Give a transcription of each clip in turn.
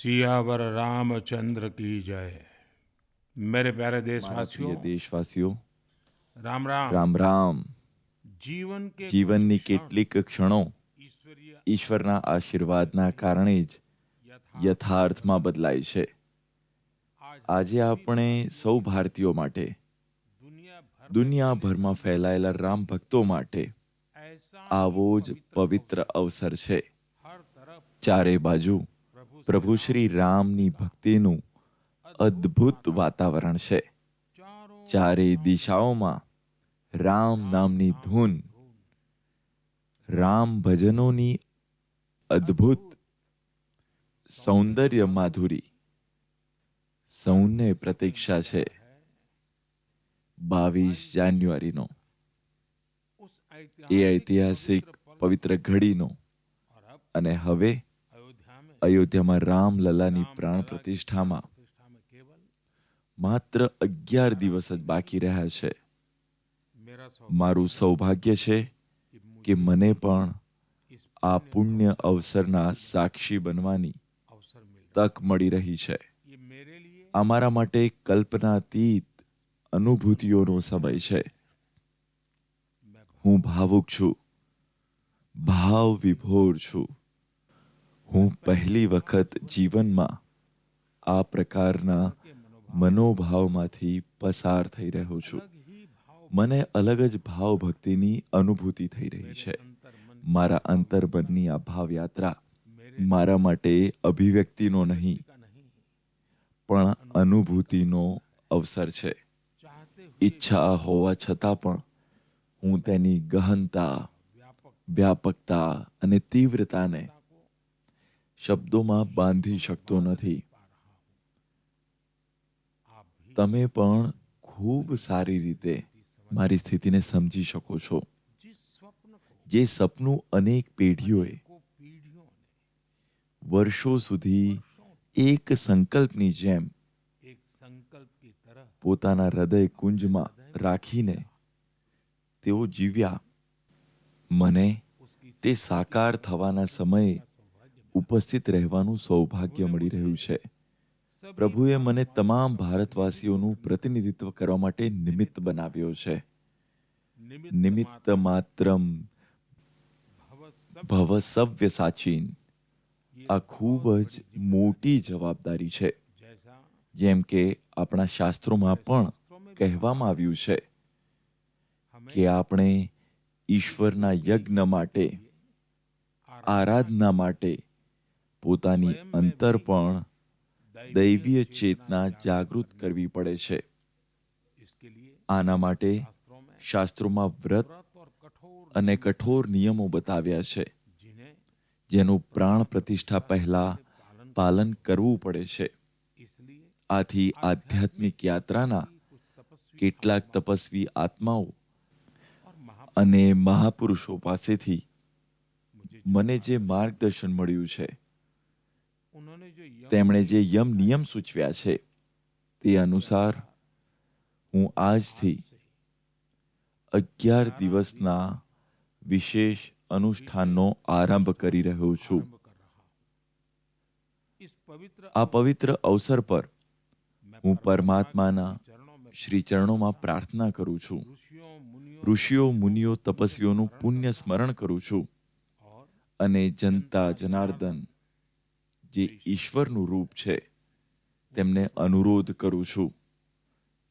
सियावर रामचंद्र की जय मेरे प्यारे મારા देशवासियों પ્રિય દેશવાસીઓ राम राम રામ રામ जीवन के જીવનની कुछ क्षण કેટલીક ક્ષણો ईश्वरीय ઈશ્વરના આશીર્વાદના કારણે જ यथार्थ યથાર્થમાં બદલાય છે आज આજે આપણે સૌ ભારતીયો માટે दुनिया भर દુનિયાભરમાં ફેલાયેલા રામ ભક્તો માટે ऐसा આવો જ પવિત્ર અવસર છે हर तरफ ચારે બાજુ प्रभु પ્રભુ શ્રી રામની ભક્તિનું અદ્ભુત વાતાવરણ છે. ચારેય દિશાઓમાં રામ નામની ધૂન, રામ ભજનોની અદ્ભુત સૌંદર્ય માધુરી, સૌને પ્રતીક્ષા છે. બાવીસ જાન્યુઆરીનો એ ઐતિહાસિક પવિત્ર ઘડીનો અને હવે અયોધ્યામાં રામલલાની પ્રાણ પ્રતિષ્ઠામાં માત્ર અગિયાર દિવસ જ બાકી રહ્યા છે. મારું સૌભાગ્ય છે કે મને પણ આ પુણ્ય અવસરના સાક્ષી બનવાની તક મળી રહી છે. આ માટે કલ્પનાતીત અનુભૂતિઓનો સમય છે. હું ભાવુક છું. ભાવ વિભોર છું. હું પહેલી વખત જીવનમાં આ પ્રકારના મનોભાવમાંથી પસાર થઈ રહ્યો છું. મને અલગ જ ભાવ ભક્તિની અનુભૂતિ થઈ રહી છે. મારા અંતર્મનની આ ભાવયાત્રા મારા માટે અભિવ્યક્તિનો નહીં, પણ અનુભૂતિનો અવસર છે. ઈચ્છા હોવા છતાં પણ હું તેની ગહનતા, વ્યાપકતા અને તીવ્રતાને શબ્દોમાં બાંધી શકતો નથી. તમે પણ ખૂબ સારી રીતે મારી સ્થિતિને સમજી શકો છો. જે સપનું અનેક પેઢીઓએ વર્ષો સુધી એક સંકલ્પની જેમ પોતાના હૃદય કુંજમાં રાખીને તેઓ જીવ્યા. મને તે સાકાર થવાના સમયે ઉપસ્થિત રહેવાનું સૌભાગ્ય મળી રહ્યું છે. પ્રભુએ મને તમામ ભારતવાસીઓનું પ્રતિનિધિત્વ કરવા માટે નિમિત્ત બનાવ્યો છે. નિમિત્ત માત્રમ ભવ સાચીન. આ ખૂબ જ મોટી જવાબદારી છે. જેમ કે આપણા શાસ્ત્રોમાં પણ કહેવામાં આવ્યું છે કે આપણે ઈશ્વરના યજ્ઞ માટે, આરાધના માટે પોતાની અંતર પણ દૈવીય ચેતના જાગૃત કરવી પડે છે. આના માટે શાસ્ત્રોમાં વ્રત અને કઠોર નિયમો બતાવ્યા છે. જેનું પ્રાણ પ્રતિષ્ઠા પહેલા પાલન કરવું પડે છે. આથી આધ્યાત્મિક યાત્રાના કેટલાક તપસ્વી આત્માઓ અને મહાપુરુષો પાસેથી મને જે માર્ગદર્શન મળ્યું છે. તેમણે જે યમ નિયમ સૂચવ્યા છે તે અનુસાર હું આજથી અગિયાર દિવસના વિશેષ અનુષ્ઠાનનો આરંભ કરી રહ્યો છું. આ પવિત્ર અવસર પર હું પરમાત્માના શ્રી ચરણોમાં પ્રાર્થના કરું છું. ઋષિઓ મુનિઓ તપસ્વીઓનું પુણ્ય સ્મરણ કરું છું. અને જનતા જનાર્દન જે ઈશ્વરનું રૂપ છે, તેમને અનુરોધ કરું છું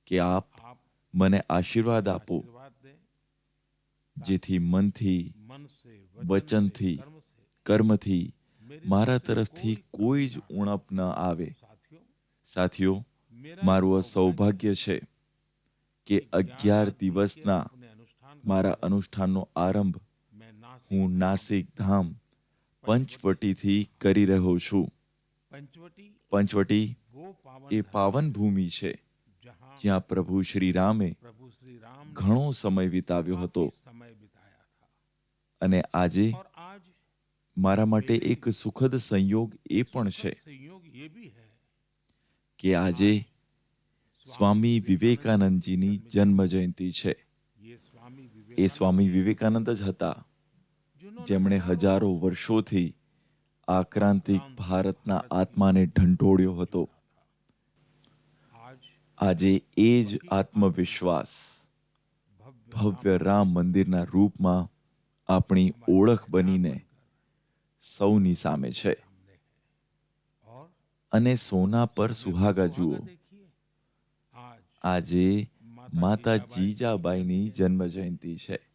કે આપ મને આશીર્વાદ આપો, જેથી મનથી, વચનથી, કર્મથી મારા તરફથી કોઈ જ ઉણપ ન આવે. સાથીઓ, મારું આ સૌભાગ્ય છે કે અગિયાર દિવસના મારા અનુષ્ઠાનનો આરંભ હું નાસિક ધામ પંચવટીથી કરી રહ્યો છું. પંચવટી એ પાવન ભૂમિ છે. જ્યાં પ્રભુ શ્રી રામે ઘણો સમય વિતાવ્યો હતો. અને આજે મારા માટે એક સુખદ સંયોગ એ પણ છે. કે આજે સ્વામી વિવેકાનંદજીની જન્મ જયંતિ છે. એ સ્વામી વિવેકાનંદ જ હતા. જેમણે હજારો વર્ષોથી આક્રાંતિક ક્રાંતિક ભારતના આત્માને ઢંઢોળ્યો હતો. આજે એ જ આત્મવિશ્વાસ ભવ્ય રામ મંદિરના રૂપમાં આપણી ઓળખ બનીને સૌની સામે છે. અને સોના પર સુહાગા જુઓ. આજે માતા જીજાબાઈની જન્મ જયંતિ છે.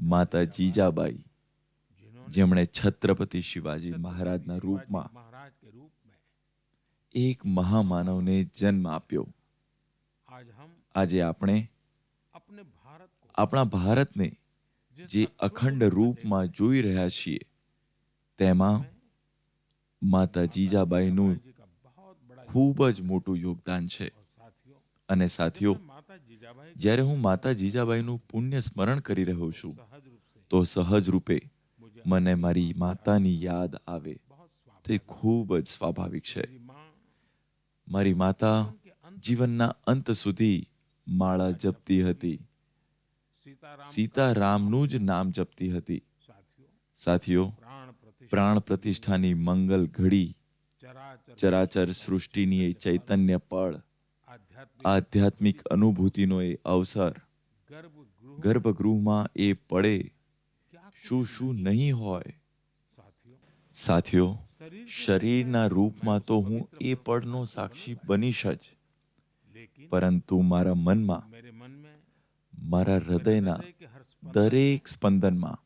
માતા જીજાબાઈ, જેમણે છત્રપતિ શિવાજી મહારાજના રૂપમાં એક મહામાનવને જન્મ આપ્યો. આજે આપણે આપણા ભારતને જે અખંડ રૂપમાં જોઈ રહ્યા છીએ, તેમાં માતા જીજાબાઈનું ખૂબ જ મોટું યોગદાન છે. અને સાથીઓ જ્યારે હું માતા જીજાબાઈનું પુણ્ય સ્મરણ કરી રહ્યો છું, તો સહજ રૂપે મને મારી માતાની યાદ આવે. તે ખૂબ જ સ્વાભાવિક છે. મારી માતા જીવનના અંત સુધી માળા જપતી હતી. સીતારામનું જ નામ જપતી હતી. સાથીઓ, પ્રાણ પ્રતિષ્ઠાની મંગલ ઘડી ચરાચર સૃષ્ટિની એ ચૈતન્ય પળ આધ્યાત્મિક અનુભૂતિનો એ અવસર. ગર્ભગૃહમાં એ પડે. શું શું નહીં હોય. સાથીઓ શરીરના રૂપમાં તો હું એ પડનો સાક્ષી બનીશ જ. પરંતુ મારા મનમાં મારા હૃદયના દરેક સ્પંદનમાં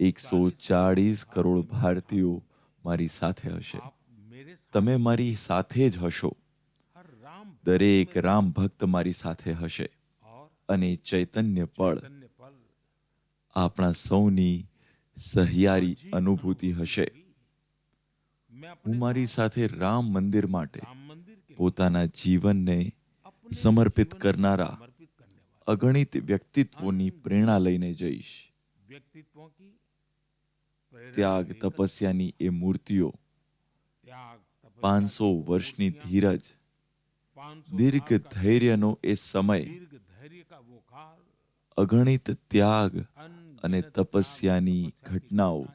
એકસો ચાળીસ કરોડ ભારતીયો મારી સાથે હશે. તમે મારી સાથે જ હશો. દરેક રામ ભક્ત મારી સાથે હશે અને ચૈતન્ય પળ આપણા સૌની સહિયારી અનુભૂતિ હશે. હું મારી સાથે રામ મંદિર માટે પોતાના જીવનને સમર્પિત કરનારા અગણિત વ્યક્તિત્વોની પ્રેરણા લઈને જઈશ. ત્યાગ તપસ્યાની એ મૂર્તિઓ પાંચસો વર્ષની ધીરજ દીર્ઘ ધૈર્યનો એ સમય. અગણિત ત્યાગ અને તપસ્યાની ઘટનાઓ.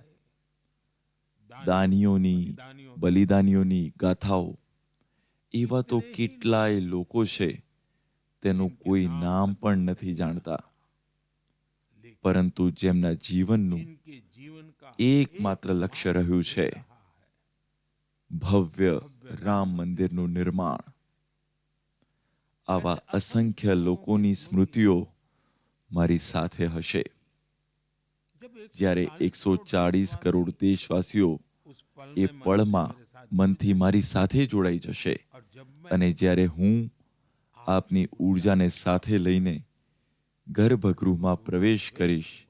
દાનીઓની બલિદાનીઓની ગાથાઓ. એવા તો કેટલાય લોકો છે તેનું કોઈ નામ પણ નથી જાણતા. પરંતુ જેમના જીવનનું એકમાત્ર લક્ષ્ય રહ્યું છે. ભવ્ય રામ મંદિરનું નિર્માણ. આવા અસંખ્ય લોકોની સ્મૃતિઓ મારી સાથે હશે. જ્યારે એકસો ચાળીસ કરોડ દેશવાસીઓ એ પળમાં મનથી મારી સાથે જોડાઈ જશે અને જ્યારે હું આપની ઉર્જાને સાથે લઈને ગર્ભગૃહમાં પ્રવેશ કરીશ,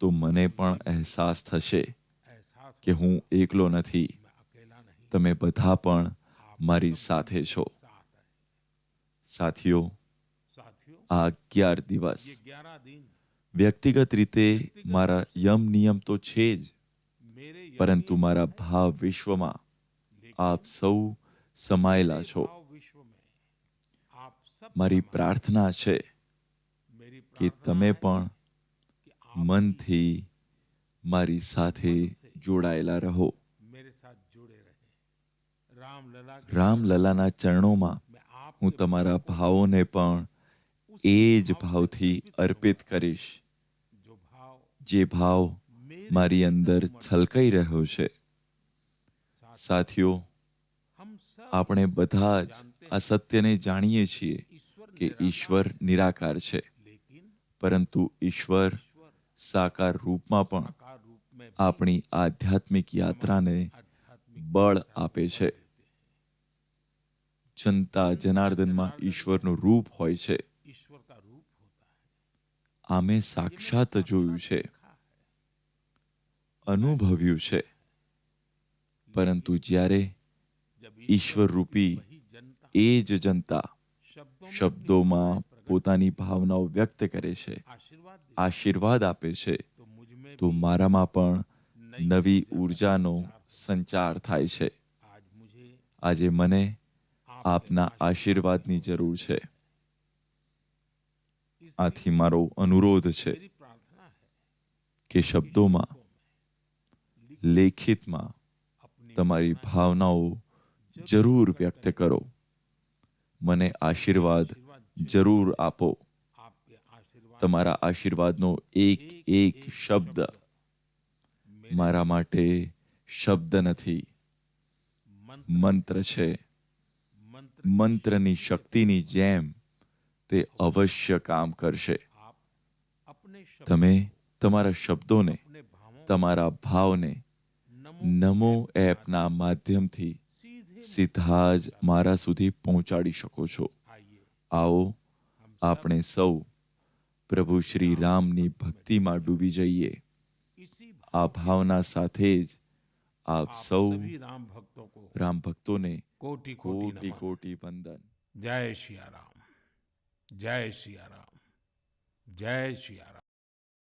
તો મને પણ અહેસાસ થશે કે હું એકલો નથી. તમે બધા પણ મારી સાથે છો. સાથીઓ આ અગિયાર દિવસ. વ્યક્તિગત રીતે મારા યમ નિયમ તો છે જ પરંતુ મારા ભાવ વિશ્વમાં આપ સૌ સમાયેલા છો. મારી પ્રાર્થના છે. કે તમે પણ મનથી મારી સાથે જોડાયેલા રહો. રામલલાના ચરણોમાં હું તમારા ભાવોને પણ એ જ ભાવથી અર્પિત કરીશ, જે ભાવ મારી અંદર છલકાઈ રહ્યો છે. સાથીઓ, આપણે બધા જ આ સત્યને જાણીએ છીએ કે ઈશ્વર નિરાકાર છે. પરંતુ ઈશ્વર સાકાર રૂપમાં પણ આપણી આધ્યાત્મિક યાત્રાને બળ આપે છે. જનતા જનાર્દનમાં ઈશ્વરનું રૂપ હોય છે. આ સાક્ષાત જોયું છે. અનુભવ્યું છે. પરંતુ જ્યારે ઈશ્વર રૂપી એ જ જનતા શબ્દોમાં પોતાની ભાવનાઓ વ્યક્ત કરે છે, આશીર્વાદ આપે છે, તો મારામાં પણ નવી ઊર્જાનો સંચાર થાય છે. આજે મને આપના આશીર્વાદની જરૂર છે. આથી મારો અનુરોધ છે કે શબ્દોમાં, લેખિતમાં તમારી ભાવનાઓ જરૂર વ્યક્ત કરો. મને આશીર્વાદ જરૂર આપો. તમારા આશીર્વાદનો એક એક શબ્દ મારા માટે શબ્દ નથી, મંત્ર છે. મંત્રની શક્તિની જેમ તે અવશ્ય કામ કરશે. તમે તમારા શબ્દોને તમારા ભાવને નમો એપના માધ્યમથી સીધા જ મારા સુધી પહોંચાડી શકો છો. આવો આપણે સૌ પ્રભુ શ્રી રામની ભક્તિમાં ડૂબી જઈએ. આ ભાવના સાથે જ आप सौ राम भक्तों को राम भक्तों ने कोटि कोटि कोटि बंदन जय श्री राम। जय श्री राम। जय श्री राम।